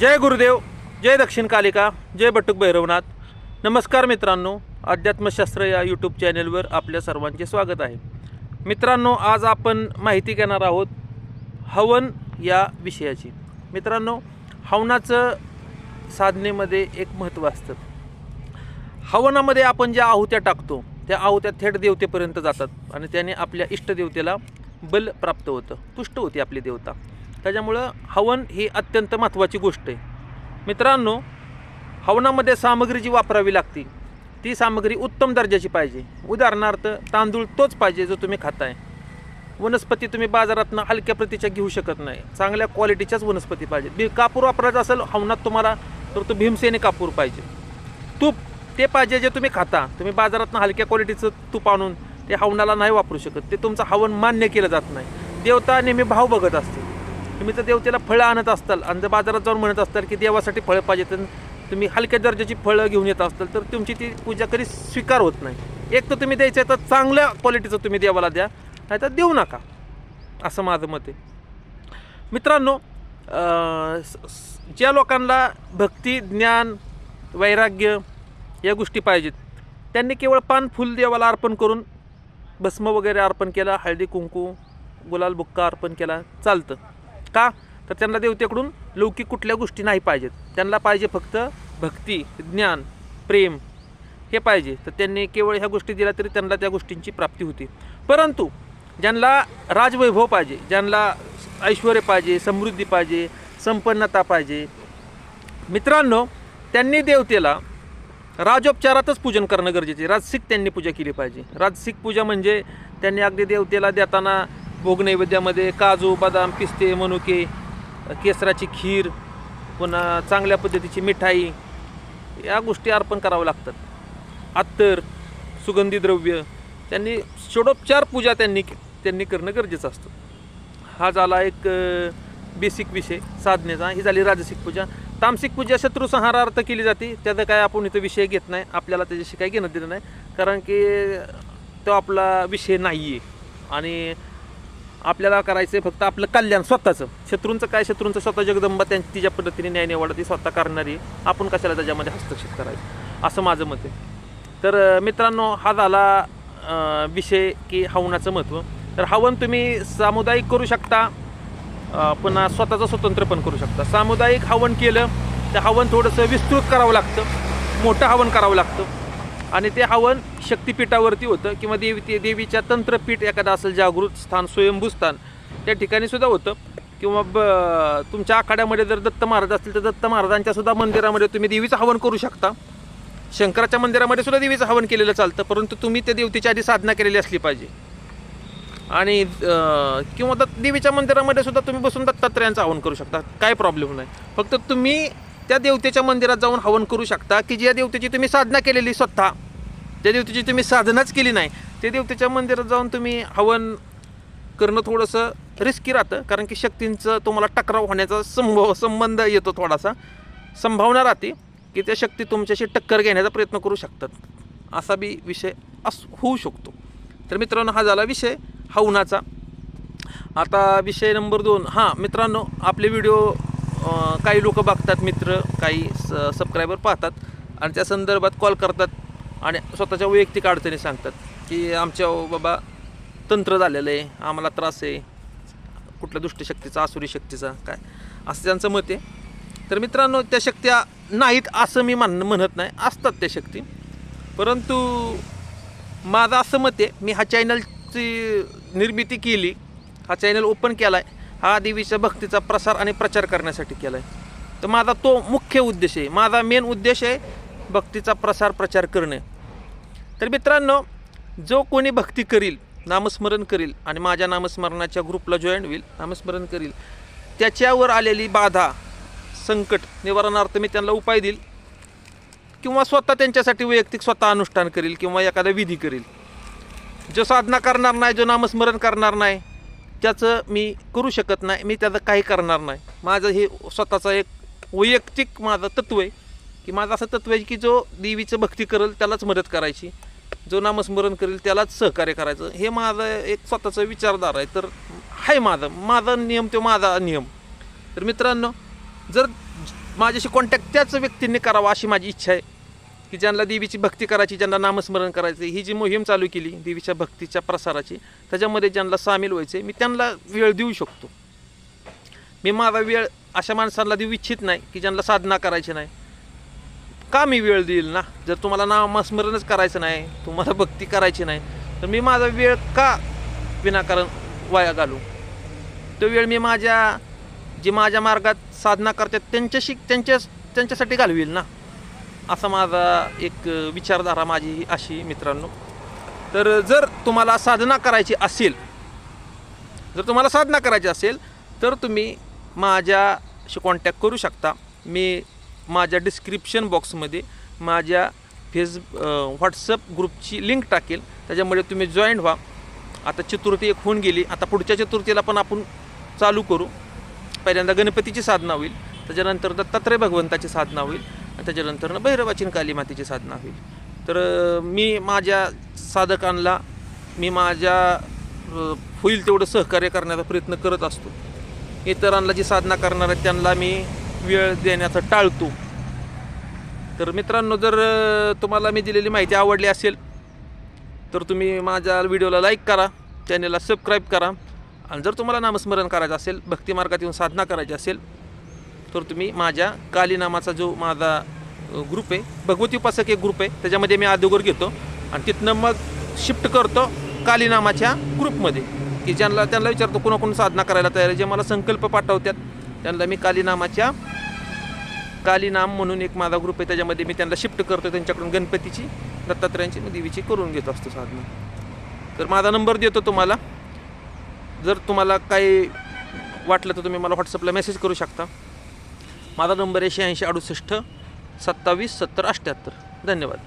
जय गुरुदेव जय दक्षिण कालिका जय बटुक भैरवनाथ. नमस्कार मित्रांनो अध्यात्मशास्त्र या यूट्यूब चॅनेलवर आपल्या सर्वांचे स्वागत आहे. मित्रांनो आज आपण माहिती घेणार आहोत हवन या विषयाची. मित्रांनो हवनाचं साधनेमध्ये एक महत्त्व असतं. हवनामध्ये आपण ज्या आहुत्या टाकतो त्या आहुत्या थेट देवतेपर्यंत जातात आणि त्याने आपल्या इष्टदेवतेला बल प्राप्त होतं. पुष्ट होती आपली देवता. त्याच्यामुळं हवन ही अत्यंत महत्त्वाची गोष्ट आहे. मित्रांनो हवनामध्ये सामग्री जी वापरावी लागते ती सामग्री उत्तम दर्जाची पाहिजे. उदाहरणार्थ तांदूळ तोच पाहिजे जो तुम्ही खाताय. वनस्पती तुम्ही बाजारातनं हलक्या प्रतीच्या घेऊ शकत नाही. चांगल्या क्वालिटीच्याच वनस्पती पाहिजे बी कापूर वापरायचा असेल हवनात तुम्हाला तर तो भीमसेने कापूर पाहिजे. तूप ते पाहिजे जे तुम्ही खाता. तुम्ही बाजारातनं हलक्या क्वालिटीचं तूप आणून ते हवनाला नाही वापरू शकत. ते तुमचं हवन मान्य केलं जात नाही. देवता नेहमी भाव बघत असते. तुम्ही तर देवतेला फळं आणत असताल आणि जर बाजारात जाऊन म्हणत असताल की देवासाठी फळं पाहिजेत तर तुम्ही हलक्या दर्जाची फळं घेऊन येत असताल तर तुमची ती पूजा कधी स्वीकार होत नाही. एक तर तुम्ही द्यायचं आहे तर चांगल्या क्वालिटीचं तुम्ही देवाला द्या नाही तर देऊ नका असं माझं मत आहे. मित्रांनो स- ज्या लोकांना भक्ती ज्ञान वैराग्य या गोष्टी पाहिजेत त्यांनी केवळ पान फुल देवाला अर्पण करून भस्म वगैरे अर्पण केला हळदी कुंकू गुलाल बुक्का अर्पण केला चालतं. का तर त्यांना देवतेकडून लौकिक कुठल्या गोष्टी नाही पाहिजेत. त्यांना पाहिजे फक्त भक्ती ज्ञान प्रेम हे पाहिजे. तर त्यांनी केवळ ह्या गोष्टी दिल्या तरी त्यांना त्या गोष्टींची प्राप्ती होती. परंतु ज्यांना राजवैभव पाहिजे ज्यांना ऐश्वर पाहिजे समृद्धी पाहिजे संपन्नता पाहिजे मित्रांनो त्यांनी देवतेला राजोपचारातच पूजन करणं गरजेचे राजसिक त्यांनी पूजा केली पाहिजे. राजसिक पूजा म्हणजे त्यांनी अगदी देवतेला देताना भोग नैवेद्यामध्ये काजू बदाम पिस्ते मनुके केसराची खीर पुन्हा चांगल्या पद्धतीची मिठाई या गोष्टी अर्पण कराव्या लागतात. अत्तर सुगंधी द्रव्य त्यांनी षोडोपचार पूजा त्यांनी त्यांनी करणं गरजेचं असतं. हा झाला एक बेसिक विषय साधनेचा. ही झाली राजसिक पूजा. तामसिक पूजा शत्रुसंहारार्थ केली जाते. त्याचा काय आपण इथं विषय घेत नाही. आपल्याला त्याच्याशी काही घेणं दिलं नाही. कारण की तो आपला विषय नाही आहे आणि आपल्याला करायचं आहे फक्त आपलं कल्याण स्वतःचं. शत्रूंचं काय? शत्रूंचं स्वतः जगदंबा त्यांची तिच्या पद्धतीने न्याय निवडा ती स्वतः करणारी. आपण कशाला त्याच्यामध्ये हस्तक्षेप करायचं? असं माझं मत आहे. तर मित्रांनो हा झाला विषय की हवनाचं महत्त्व तर हवन तुम्ही सामुदायिक करू शकता. पुन्हा स्वतःचं स्वतंत्र पण करू शकता. सामुदायिक हवन केलं तर हवन थोडंसं विस्तृत करावं लागतं. मोठं हवन करावं लागतं. आणि ते हवन शक्तिपीठावरती होतं किंवा देवी ते देवीच्या तंत्रपीठ एखादं असेल जागृत स्थान स्वयंभू स्थान त्या ठिकाणी सुद्धा होतं. किंवा ब तुमच्या आखाड्यामध्ये जर दत्त महाराज असतील तर दत्त महाराजांच्या सुद्धा मंदिरामध्ये तुम्ही देवीचं हवन करू शकता. शंकराच्या मंदिरामध्ये सुद्धा देवीचं हवन केलेलं चालतं परंतु तुम्ही त्या देवतेची आधी साधना केलेली असली पाहिजे. आणि किंवा दत्त देवीच्या मंदिरामध्ये सुद्धा तुम्ही बसून दत्तात्रयांचं हवन करू शकता. काय प्रॉब्लेम नाही. फक्त तुम्ही त्या देवतेच्या मंदिरात जाऊन हवन करू शकता की ज्या देवतेची तुम्ही साधना केलेली स्वतः. त्या देवतेची तुम्ही साधनाच केली नाही त्या देवतेच्या मंदिरात जाऊन तुम्ही हवन करणं थोडंसं रिस्की राहतं. कारण की शक्तींचं तुम्हाला टकराव होण्याचा संभव संबंध येतो थोडासा. संभावना राहते की त्या शक्ती तुमच्याशी टक्कर घेण्याचा प्रयत्न करू शकतात. असा बी विषय अस होऊ शकतो. तर मित्रांनो हा झाला विषय हवनाचा. आता विषय नंबर दोन. हां मित्रांनो आपले व्हिडिओ काही लोक बघतात मित्र काही स सबस्क्रायबर पाहतात आणि त्या संदर्भात कॉल करतात आणि स्वतःच्या वैयक्तिक अडचणी सांगतात की आमच्या बाबा तंत्र झालेलं आहे आम्हाला त्रास आहे कुठल्या दुष्टशक्तीचा आसुरी शक्तीचा काय? असं त्यांचं मत आहे. तर मित्रांनो त्या शक्त्या नाहीत असं मी मान म्हणत नाही असतात त्या शक्ती. परंतु माझं असं मत आहे मी हा चॅनलची निर्मिती केली हा चॅनल ओपन केला आहे हा देवीच्या भक्तीचा प्रसार आणि प्रचार करण्यासाठी केला आहे तर माझा तो मुख्य उद्देश आहे. माझा मेन उद्देश आहे भक्तीचा प्रसार प्रचार करणे. तर मित्रांनो जो कोणी भक्ती करील नामस्मरण करील आणि माझ्या नामस्मरणाच्या ग्रुपला जॉईन होईल नामस्मरण करील त्याच्यावर आलेली बाधा संकट निवारणार्थ मी त्यांना उपाय देईल किंवा स्वतः त्यांच्यासाठी वैयक्तिक स्वतः अनुष्ठान करील किंवा एखादा विधी करील. जो साधना करणार नाही जो नामस्मरण करणार नाही त्याचं मी करू शकत नाही मी त्याचं काही करणार नाही. माझं हे स्वतःचं एक वैयक्तिक माझं तत्व आहे की माझं असं तत्व आहे की जो देवीचं भक्ती करेल त्यालाच मदत करायची जो नामस्मरण करेल त्यालाच सहकार्य करायचं. हे माझं एक स्वतःचं विचारधारा आहे. तर आहे माझं माझा नियम तो माझा नियम. तर मित्रांनो जर माझ्याशी कॉन्टॅक्ट त्याच व्यक्तींनी करावा अशी माझी इच्छा आहे. की ज्यांना देवीची भक्ती करायची ज्यांना नामस्मरण करायचं ही जी मोहीम चालू केली देवीच्या भक्तीच्या प्रसाराची त्याच्यामध्ये ज्यांना सामील व्हायचे मी त्यांना वेळ देऊ शकतो. मी माझा वेळ अशा माणसांना देऊ इच्छित नाही की ज्यांना साधना करायची नाही. का मी वेळ देईल ना? जर तुम्हाला नामस्मरणच करायचं नाही तुम्हाला भक्ती करायची नाही तर मी माझा वेळ का विनाकारण वाया घालू? तो वेळ मी माझ्या जे माझ्या मार्गात साधना करतात त्यांच्याशी त्यांच्या त्यांच्यासाठी घालवील ना? असा माझा एक विचारधारा माझी अशी मित्रांनो. तर जर तुम्हाला साधना करायची असेल जर तुम्हाला साधना करायची असेल तर तुम्ही माझ्याशी कॉन्टॅक्ट करू शकता. मी माझ्या डिस्क्रिप्शन बॉक्समध्ये माझ्या फेस व्हॉट्सअप ग्रुपची लिंक टाकेल. त्याच्यामुळे तुम्ही जॉईन व्हा. आता चतुर्थी एक होऊन गेली. आता पुढच्या चतुर्थीला पण आपण चालू करू. पहिल्यांदा गणपतीची साधना होईल. त्याच्यानंतर दत्तात्रय भगवंताची साधना होईल. आणि भैरवाचीन काली मातेची साधना होईल. तर मी माझ्या साधकांना मी माझ्या होईल तेवढं सहकार्य करण्याचा प्रयत्न करत असतो. इतरांना जी साधना करणार आहेत त्यांना मी वेळ देण्याचा टाळतो. तर मित्रांनो जर तुम्हाला मी दिलेली माहिती आवडली असेल तर तुम्ही माझ्या व्हिडिओला लाईक करा चॅनलला सबस्क्राईब करा. आणि जर तुम्हाला नामस्मरण करायचं असेल भक्तिमार्गात येऊन साधना करायची असेल तर तुम्ही माझ्या कालीनामाचा जो माझा ग्रुप आहे भगवती उपासक एक ग्रुप आहे त्याच्यामध्ये मी अगोदर घेतो. आणि तिथनं मग शिफ्ट करतो कालीनामाच्या ग्रुपमध्ये की ज्यांना त्यांना विचारतो कोणाकोण साधना करायला तयार आहे. जे मला संकल्प पाठवतात त्यांना मी कालीनामाच्या कालीनाम म्हणून एक माझा ग्रुप आहे. त्याच्यामध्ये मी त्यांना शिफ्ट करतो त्यांच्याकडून गणपतीची दत्तात्रयांची देवीची करून घेत असतो साधना. तर माझा नंबर देतो तुम्हाला. जर तुम्हाला काही वाटलं तर तुम्ही मला व्हॉट्सअपला मेसेज करू शकता. माझा नंबर आहे शहाऐंशी अडुसष्ट सत्तावीस सत्तर अठ्ठ्याहत्तर धन्यवाद.